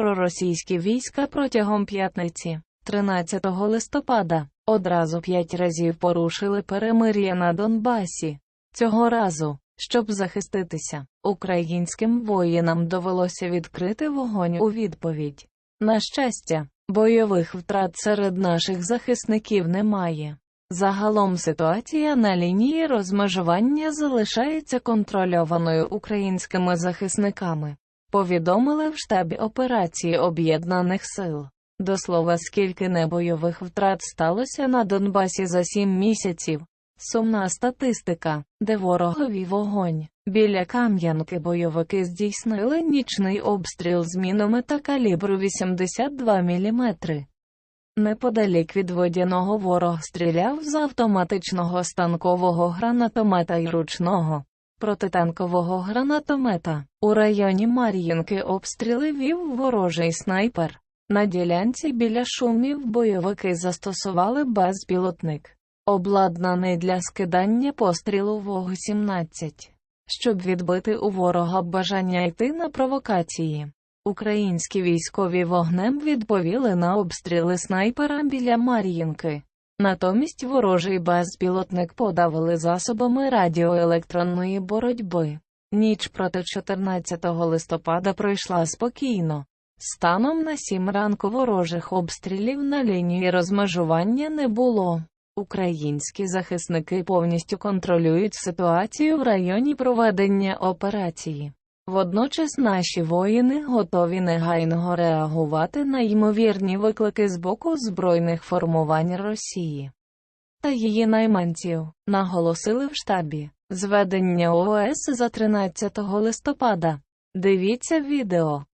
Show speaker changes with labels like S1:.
S1: Проросійські війська протягом п'ятниці, 13 листопада, одразу п'ять разів порушили перемир'я на Донбасі. Цього разу, щоб захиститися, українським воїнам довелося відкрити вогонь у відповідь. На щастя, бойових втрат серед наших захисників немає. Загалом ситуація на лінії розмежування залишається контрольованою українськими захисниками. Повідомили в штабі операції Об'єднаних Сил. До слова, скільки небойових втрат сталося на Донбасі за сім місяців. Сумна статистика, де ворогові вогонь. Біля Кам'янки бойовики здійснили нічний обстріл з міномета калібру 82 мм. Неподалік від водяного ворог стріляв з автоматичного станкового гранатомета й ручного протитанкового гранатомета. У районі Мар'їнки обстріли вів ворожий снайпер. На ділянці біля шумів бойовики застосували безпілотник, обладнаний для скидання пострілу ВОГ-17, щоб відбити у ворога бажання йти на провокації. Українські військові вогнем відповіли на обстріли снайпера біля Мар'їнки. Натомість ворожий безпілотник подавили засобами радіоелектронної боротьби. Ніч проти 14 листопада пройшла спокійно. Станом на 7 ранку ворожих обстрілів на лінії розмежування не було. Українські захисники повністю контролюють ситуацію в районі проведення операції. Водночас наші воїни готові негайно реагувати на ймовірні виклики з боку збройних формувань Росії та її найманців, наголосили в штабі. Зведення ООС за 13 листопада. Дивіться відео.